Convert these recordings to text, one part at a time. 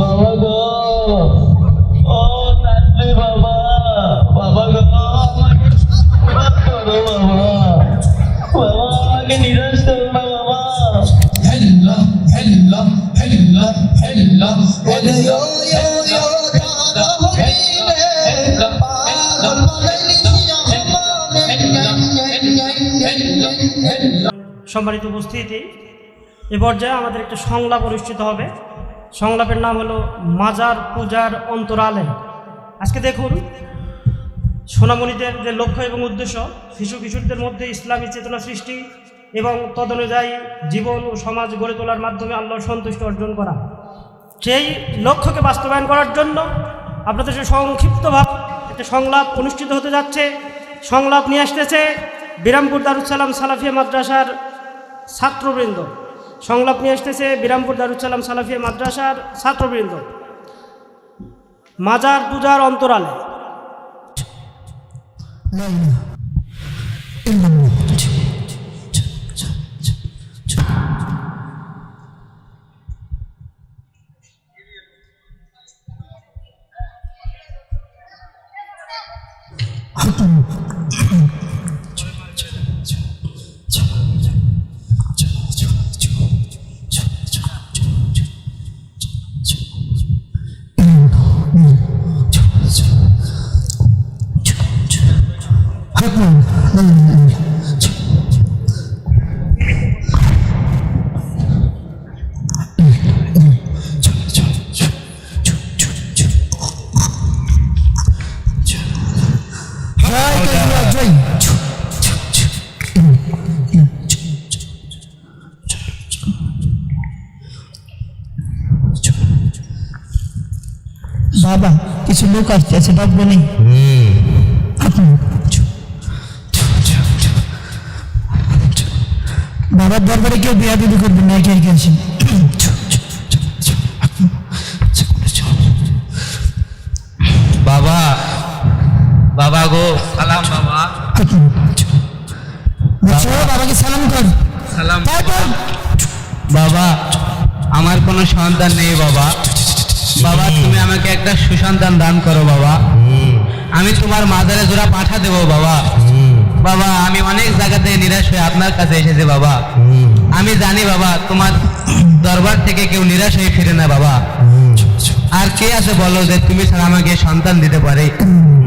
বাবা গো। ও বাবা বাবা গো আমাকে আশীর্বাদ করো বাবা। বাবা আমাকে নিরাশ করো না বাবা। হেল্লা হেল্লা হেল্লা হেল্লা। ওরে ইয়ো ইয়ো ইয়ো দাদা হইলে পাগল বানাইলি আমারে সম্মানিত উপস্থিতি এ পর্যায়ে আমাদের একটা সংলাপ অনুষ্ঠিত হবে। সংলাপের নাম হলো মাজার পূজার অন্তরালে। আজকে দেখুন, সোনামণিদের যে লক্ষ্য এবং উদ্দেশ্য, শিশু কিশোরদের মধ্যে ইসলামী চেতনা সৃষ্টি এবং তদনুযায়ী জীবন ও সমাজ গড়ে তোলার মাধ্যমে আল্লাহর সন্তুষ্ট অর্জন করা। সেই লক্ষ্যকে বাস্তবায়ন করার জন্য আপনাদের সে সংক্ষিপ্তভাবে একটা সংলাপ অনুষ্ঠিত হতে যাচ্ছে। সংলাপ নিয়ে আসতেছে বিরামপুর দারুসালাম সালাফিয়া মাদ্রাসার ছাত্রবৃন্দ। সংলাপ নিয়ে আসতেছে বিরামপুর দারুসালাম সালাফিয়া মাদ্রাসার ছাত্রবৃন্দ। মাজার পূজার অন্তরালে। লোক আছে ডাকবো নেই বাবার দরবারে কেউ বিয়া বিবি করবেন না একে একে আসেন। বাবা বাবা গো সালাম বাবা। বাবাকে সালাম কর। সালাম বাবা আমার কোনো সন্তান নেই বাবা। বাবা তুমি আমাকে একটা সুসন্তান দান করো বাবা। আমি তোমার মাজারে জোড়া পাঠা দেবো বাবা। বাবা আমি অনেক জায়গা থেকে নিরাশ হয়ে আপনার কাছে এসেছি বাবা। আমি জানি বাবা তোমার দরবার থেকে কেউ নিরাশ হয়ে ফিরে না বাবা। আর কে আছে বলো যে তুমি ছাড়া আমাকে সন্তান দিতে পারে?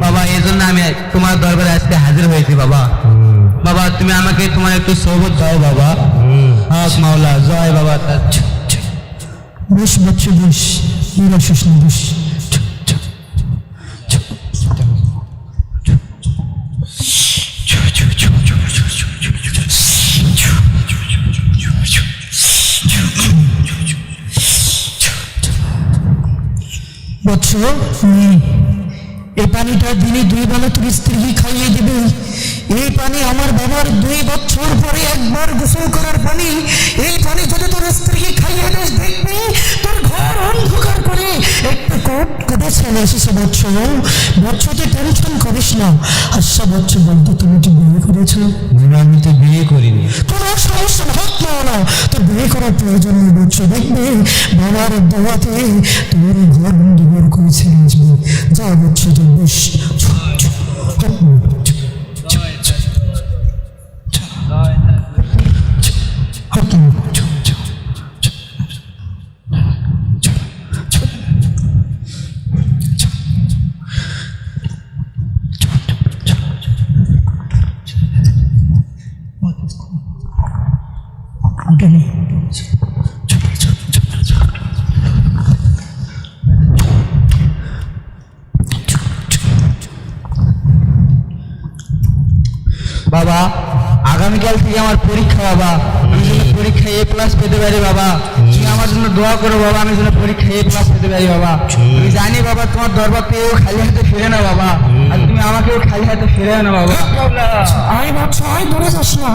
বাবা এই জন্য আমি তোমার দরবারে আজকে হাজির হয়েছি বাবা। বাবা তুমি আমাকে তোমার একটু সবুজ দাও বাবা। হক মাওলা জয় বাবা তার বস বচ্চ বস নিরাশ এই পানিটা দিনে দুই বেলা তোর স্ত্রীকে খাইয়ে দেবে। এই পানি আমার বাবার দুই বছর পরে একবার গোসল করার পানি, এই পানি যদি তোর স্ত্রীকে খাইয়ে দিস দেখবি চলে এসেছে বৎস বৎস তুই টেনশন করিস না। আচ্ছা বৎস বলতো তুমি কি বিয়ে করেছ? আমি তো বিয়ে করিনি। কোনো সমস্যা ভাব নাও না। তোর বিয়ে করার প্রয়োজন নেই বৎস দেখবে বাবার দোয়াতে তোর ঘর দুবার করে ছেড়ে আসবে যা বৎস যা বেশ। বাবা আগামীকাল থেকে আমার পরীক্ষা বাবা। আমি যেন পরীক্ষা এ প্লাস পেতে পারি বাবা। তুমি আমার জন্য দোয়া করো বাবা আমি যেন পরীক্ষা এ প্লাস পেতে পারি বাবা। আমি জানি বাবা তোমার দরবার পেয়েও খালি হাতে ফিরে না বাবা। আর তুমি আমাকেও খালি হাতে ফিরে না বাবা। আয় বৎস আয় দূরে যাস না।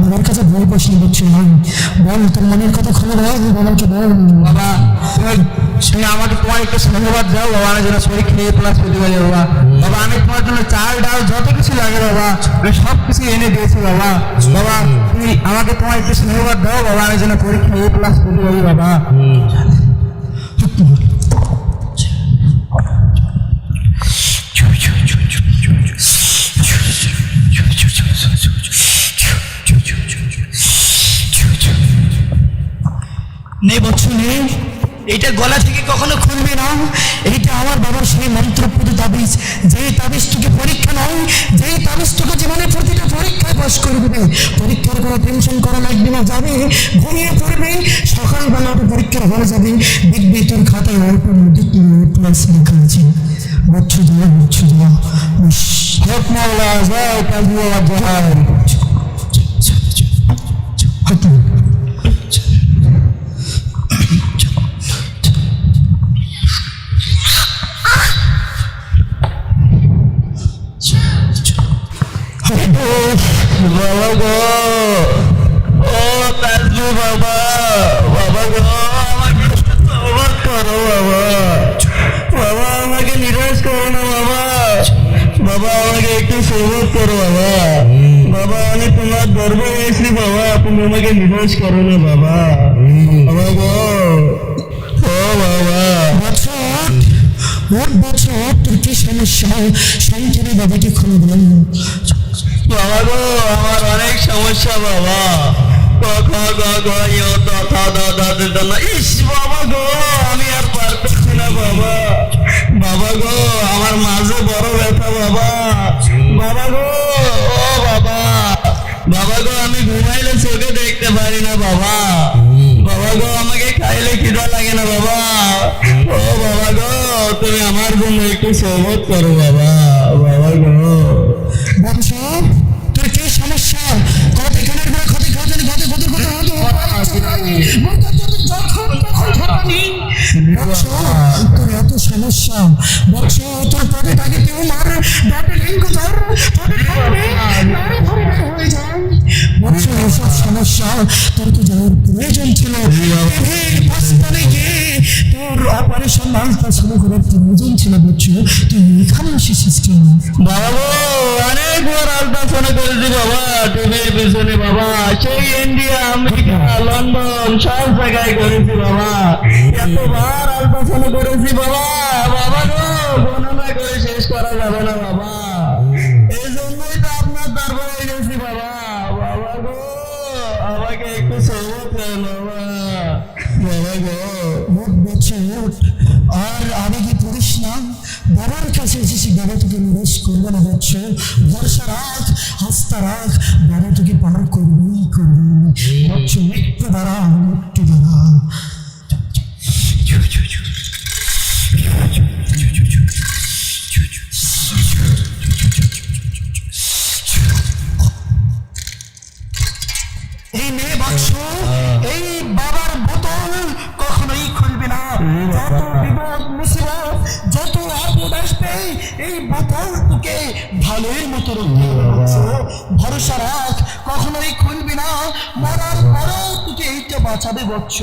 বাবার কাছে বই বসে বলছি আয় বল তোর মনের কথা খুলে বল বাবাকে বল। বাবা তুমি আমাকে তোমার একটু ধন্যবাদ দাও বাবা আমি যেন পরীক্ষা এ প্লাস পেতে পারি বাবা। বাবা আমি তোমার জন্য চাল ডাল যত কিছু লাগে বাবা আমি সব কিছু এনে দিয়েছি বাবা। বাবা তুমি আমাকে তোমার একটু ধন্যবাদ 너 뭐하는 지는 돌이켜 A 플러스 B 여기 봐봐. 내 버추는 এইটা গলা থেকে কখনো খুলবে না এইটা আমার বাবার সেই মন্ত্রপুত তাবিজ যে তাবিজ তোকে পরীক্ষা নয় যে তাবিজ তোকে জীবনে প্রতিটা পরীক্ষায় পাস করে দেবে পরীক্ষার কোনো টেনশন করা লাগবে না যাবে ঘুমিয়ে পড়বে সকালবেলা পরীক্ষা হয়ে যাবে দেখবি তোর খাতায় অল্প দিক প্লাস লেখা আছে বচ্ছ দেওয়া বচ্ছ দেওয়া হক মাওলা জয় হয়তো গো ও তাজু বাবা। বাবা গো, আমাকে সবর করো বাবা। বাবা, আমাকে নিরাশ করো না বাবা। বাবা, আমাকে একটু সবর করো বাবা। বাবা, আমি তোমার দরবারে এসেছি বাবা। তুমি আমাকে নিরাশ করো না বাবা। বাবা গো। ও বাবা। ওর বছর তোর কি সমস্যা সংসারে বাবাকে খুলে দিলাম বাবা গো আমার অনেক সমস্যা, বাবা। ক গ য় থ দ দ দ দ বাবা গো, আমি আর পারতেছি বাবা। বাবা গো, আমার মাঝে বড় ব্যথা, বাবা। বাবা গো, ও বাবা। বাবা গো, আমি ঘুমাইলে চোখে দেখতে পারি না, বাবা। বাবা গো, আমাকে খাইলে খিদা লাগে না, বাবা। ও বাবা গো, তুমি আমার জন্য একটু সহমত করো, বাবা। বাবা গো। বৎস তোর এত সমস্যা। বৎস তোর পদে তাকে কেউ ধর ধর এসব সমস্যা তোর তো যাওয়ার প্রয়োজন ছিল তোর অপারেশন নামটা শুরু করার প্রয়োজন ছিল বৎসর তুই এখানে এসেছিস কেন বাবা অনেকবার আলট্রাসাউন্ড করেছি বাবা টিভির পিছনে বাবা সেই ইন্ডিয়া আমেরিকা লন্ডন সব জায়গায় করেছি বাবা এতবার আলট্রাসাউন্ড করেছি বাবা বাবা গো গণনা করে শেষ করা যাবে না বাবা এই জন্যই তো আপনার দরবারে গেছি বাবা বাবা গো আমাকে একটু সহমত করেন বাবা বাবা গো ওঠ বছর ওঠ আর আবেগে পড়িস না? বাবার কাছে এসেছি বাবা তোকে নিরাশ না বচ্চ ভরসা রাখ আস্থা রাখ বাবা তোকে পার করবি করবে বচ্চ একটু দাঁড়া একটু দাঁড়া মুখে ঢালের মতো ভরসা রাখ কখনোই খুলবি না। মরার পরও তোকে এইটা বাঁচাবে বচ্চ।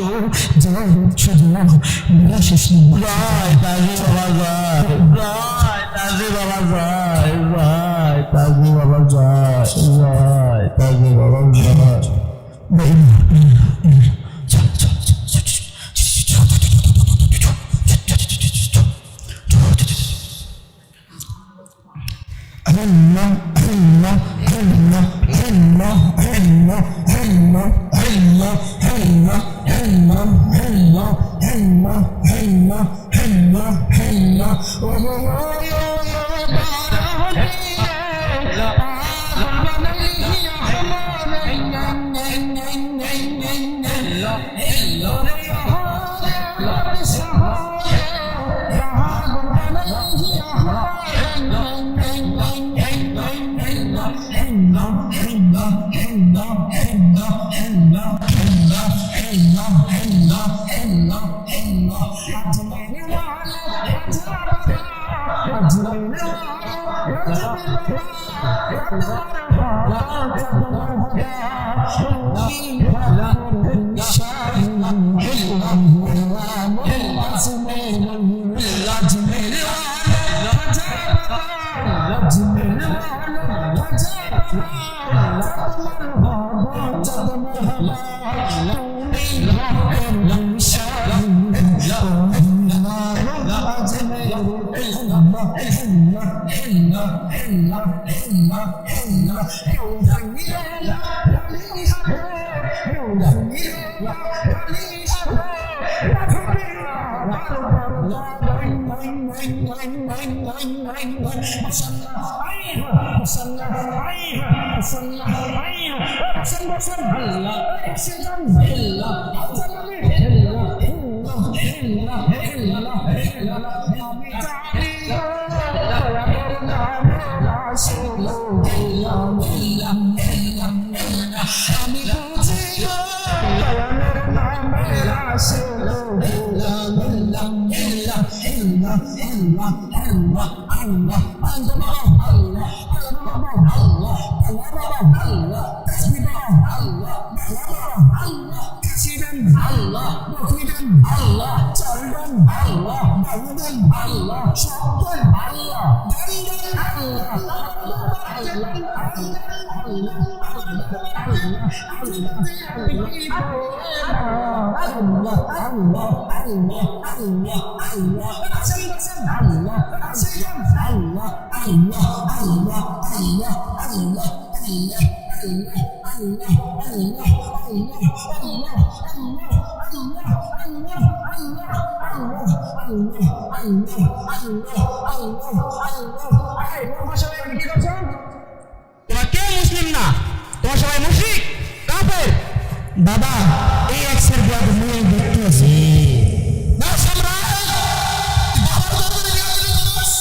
যা হচ্ছ যা শেষ রায় তাজি বাবা যায়। রায় তাজি বাবা যায়। রায় তাজি বাবা যায়। রায় তাজি বাবা যায়। وهو Love you. তোমার কে মুসলিম না? তোমার সবাই কাফের বাবা এই একশের ব্লাড নিয়ে দেখতে আছি না সম্রাট? বাবার দরবারে নিয়ে আসিস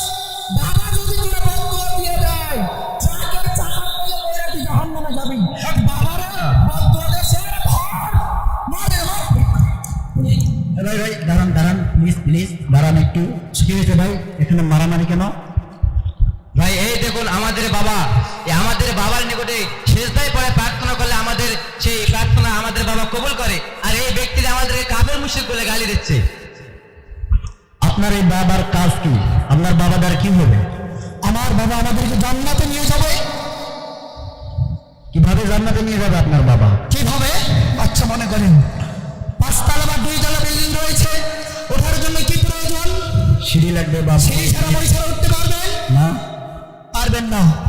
বাবা যদি তোরা বদুয়া দিয়ে দেয় ট্রাকের চাকা পেলে ওরা তুই জাহান্নামে যাবি? বাবারা বদুয়া দেশে ধর মারে মার। ভাই ভাই দাঁড়ান দাঁড়ান প্লিজ প্লিজ দাঁড়ান একটু। কি ভাই? এখানে মারামারি কেন? ভাই এই দেখুন আমাদের বাবা কাফের বলে গালি দিচ্ছে। আপনার এই বাবার কাজ কি? আপনার বাবাদার কি হবে? আমার বাবা আমাদেরকে জান্নাতে নিয়ে যাবে? কীভাবে জান্নাতে নিয়ে যাবে আপনার বাবা? কীভাবে? আচ্ছা মনে করেন। পাঁচতলা বা দুই তলা বিল্ডিং রয়েছে। ওঠার জন্য কি প্রয়োজন? সিঁড়ি লাগবে বা সিঁড়ি ছাড়া ছাড়া উঠতে পারবেন? না। পারবেন না।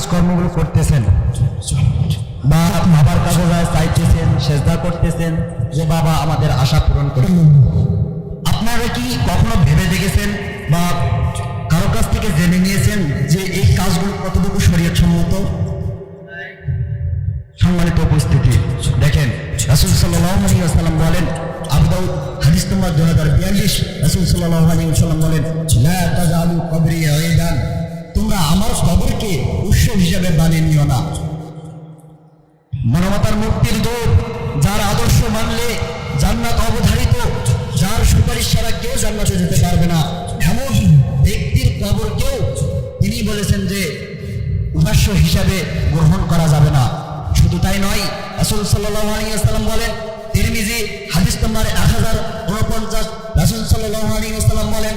কাজকর্মগুলো করতেছেন। বা বাবার কাছে যায়, চাইতেছেন, সেজদা করতেছেন যে, বাবা, আমাদের আশা পূরণ করুন আপনারা কি কখনো ভেবে দেখেছেন বা কারও কাছ থেকে জেনে নিয়েছেন যে, এই কাজগুলো কতটুকু শরীয়ত সম্মত সম্মানিত উপস্থিতি, দেখেন, রাসুল সাল্লাম বলেন আবদাউ হাদিস নম্বর দু হাজার বিয়াল্লিশ, রাসুল সাল্লাম বলেন, লা তাজালু কবরি আইদান তোমরা আমার কবরকে উৎস হিসাবে বানিয়ে নিও না। মানবতার মুক্তির দূত, যার আদর্শ মানলে জান্নাত অবধারিত, যার সুপারিশ ছাড়া কেউ জান্নাতে যেতে পারবে না। এমন ব্যক্তির কবরকেও তিনি বলেছেন যে উপাস্য হিসাবে গ্রহণ করা যাবে না। শুধু তাই নয়, রাসুল সাল্লাহ আলিয়াল্লাম বলেন, তিরমিজি হাদিস নম্বর এক হাজার উনপঞ্চাশ। রাসুল সাল্লাহ আলিয়াল্লাম বলেন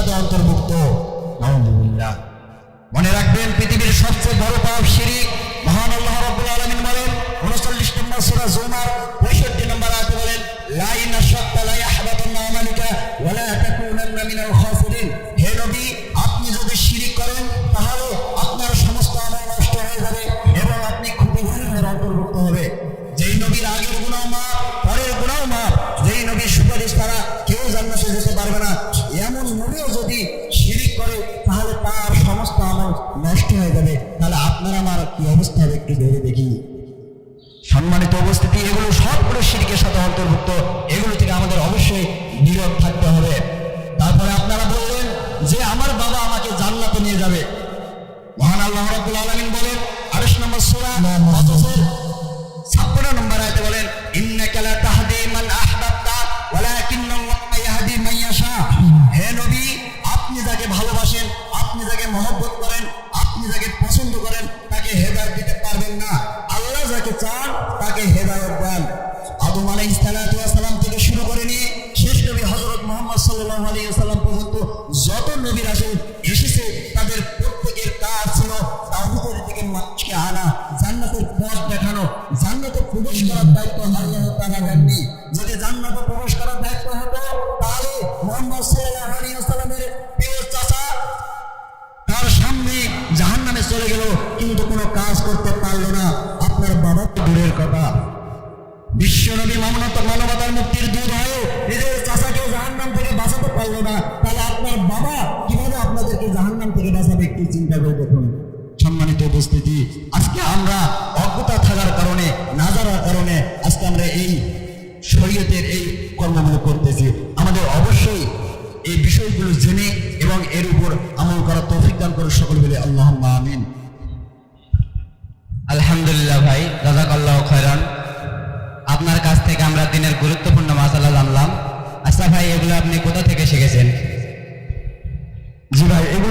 সাথে অন্তর্ভুক্ত আলহামদুলিল্লাহ। মনে রাখবেন, পৃথিবীর সবচেয়ে বড় পাপ শিরিক, মহান আল্লাহ রাব্বুল আলামিন বলেন নম্বর সূরা জুমার 65 নম্বর আয়াতে বলেন, লা ইন আশরাকতা লা ইয়াহবাতান্না আমালুকা ওয়া লা মিনাল অন্তর্ভুক্ত, এগুলো থেকে আমাদের অবশ্যই বিরত থাকতে হবে। তারপরে আপনারা বললেন যে আমার বাবা আমাকে জান্নাতে নিয়ে যাবে। মহান আল্লাহ রাব্বুল আলামিন বলেন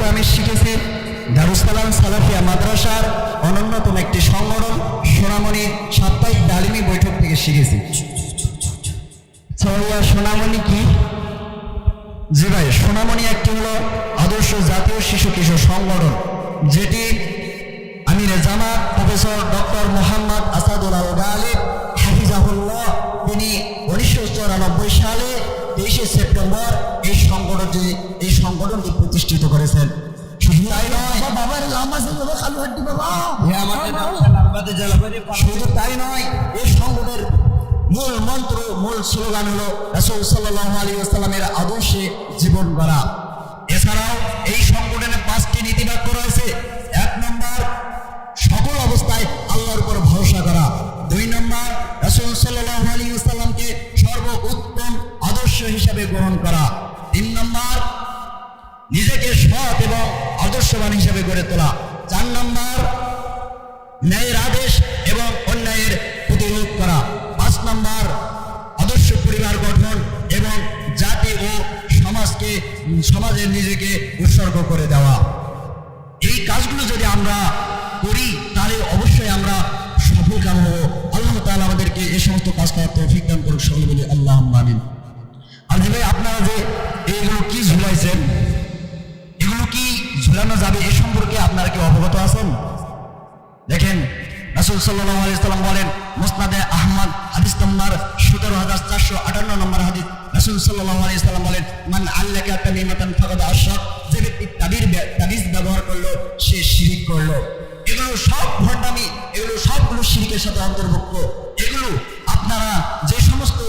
আমি শিখেছি দারুসালাম সালাফিয়া মাদ্রাসার অনন্যতম একটি সংগঠন সোনামণি সাপ্তাহিক ডালিমি বৈঠক থেকে শিখেছি। সরিয়া সোনামণি কি? জি ভাই, সোনামণি একটি হলো আদর্শ জাতীয় শিশু কিশোর সংগঠন, যেটি আমির জামাত প্রফেসর ডক্টর মোহাম্মদ আসাদুল আল গালিব হাফিজাহুল্লাহ তেইশে সেপ্টেম্বর এই সংগঠনটি এই সংগঠনটি প্রতিষ্ঠিত করেছেন। শুধু তাই নয় বাবার বাবা কালু হাড্ডি বাবা। শুধু তাই নয় এই সংগঠনের মূল মন্ত্র মূল স্লোগান হলো রাসূল সাল্লাল্লাহু আলাইহি ওয়াসাল্লামের আদর্শে জীবন গড়া। এছাড়াও এই সংগঠনে পাঁচটি নীতিবাক্য রয়েছে। হিসাবে গ্রহণ করা। তিন নম্বর, নিজেকে সৎ এবং আদর্শবান হিসাবে গড়ে তোলা। চার নম্বর, ন্যায়ের আদেশ এবং অন্যায়ের প্রতিরোধ করা। পাঁচ নম্বর, আদর্শ পরিবার গঠন এবং জাতি ও সমাজকে, সমাজে নিজেকে উৎসর্গ করে দেওয়া। এই কাজগুলো যদি আমরা করি, তাহলে অবশ্যই আমরা সফল কাম হব। আল্লাহ তাআলা আমাদেরকে এই সমস্ত কাজ করার তৌফিক দান করুক। সকলে বলি আল্লাহ আমিন। জি ভাই আপনারা যে এইগুলো কি ঝুলাইছেন, এগুলো কি ঝুলানো যাবে এ সম্পর্কে আপনারা কি অবগত আছেন? দেখেন, রাসুল সাল্লাহ আলাইসাল্লাম বলেন, মুসনাদে আহমদ, হাদিস নম্বর সতেরো হাজার চারশো আটান্ন নম্বর হাদিস, রাসুল সাল্লাহ আলাইসাল্লাম বলেন, মান আল্লাহকে তামিমাতান ফাকাদ আশরাক যে ব্যক্তি তাবির তাবিজ ব্যবহার করল, সে শিরিক করল। এগুলো সব ভণ্ডামি, এগুলো সবগুলো শিরিকের সাথে অন্তর্ভুক্ত। এগুলো আপনারা যে সমস্ত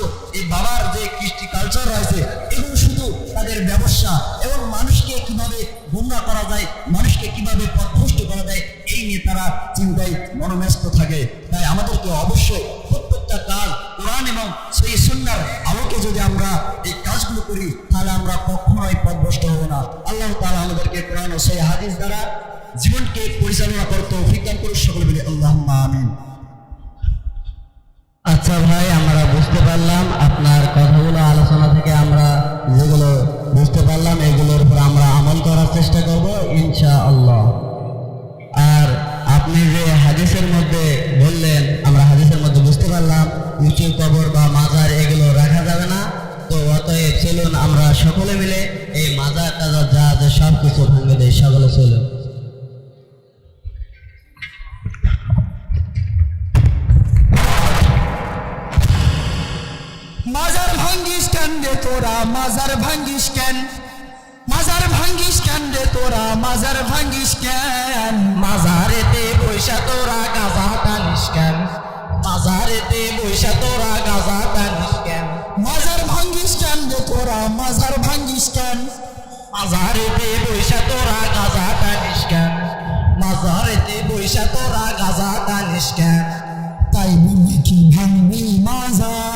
এই বাবার যে কৃষ্টি কালচার রয়েছে, এগুলো শুধু তাদের ব্যবসা এবং মানুষকে কীভাবে গুমরা করা যায়, মানুষকে কীভাবে পথভ্রষ্ট করা যায়, এই নিয়ে তারা চিন্তায় মনোন্যস্ত থাকে। তাই আমাদেরকে অবশ্যই প্রত্যেকটা কাজ কোরআন এবং সেই সুন্দর আলোকে যদি আমরা এই কাজগুলো করি, তাহলে আমরা কখনোই পথভ্রষ্ট হব না। আল্লাহ তাআলা আমাদেরকে কোরআন ও সেই হাদিস দ্বারা জীবনকে পরিচালনা করতে অভিজ্ঞান করে সকলে মিলে আল্লাহ আমিন। আচ্ছা ভাই, আমরা পারলাম, আপনার কথাগুলো আলোচনা থেকে আমরা যেগুলো বুঝতে পারলাম, এগুলোর উপর আমরা আমল করার চেষ্টা করব ইনশা আল্লাহ আর আপনি যে হাদিসের মধ্যে বললেন, আমরা হাদিসের মধ্যে বুঝতে পারলাম উঁচু কবর বা মাজার এগুলো রাখা যাবে না। তো অতএব চলুন আমরা সকলে মিলে এই মাজার টাজার যা আছে সব কিছু ভেঙে দেয় সকলে চলুন। মাজার ভাঙ্গিস কেন রে তোরা? মাজার ভাঙ্গিস কেন? মাজার ভাঙ্গিস কেন রে তোরা? মাজার ভাঙ্গিস কেন? মাজারেতে পয়সা তোরা গাজা টানিস কেন? মাজারেতে পয়সা তোরা গাজা টানিস কেন? মাজার ভাঙ্গিস কেন রে তোরা? মাজার ভাঙ্গিস কেন? মাজারেতে পয়সা তোরা গাজা টানিস কেন? মাজারেতে পয়সা তোরা গাজা টানিস কেন? তাই বলি কি ভাঙবি মাজার?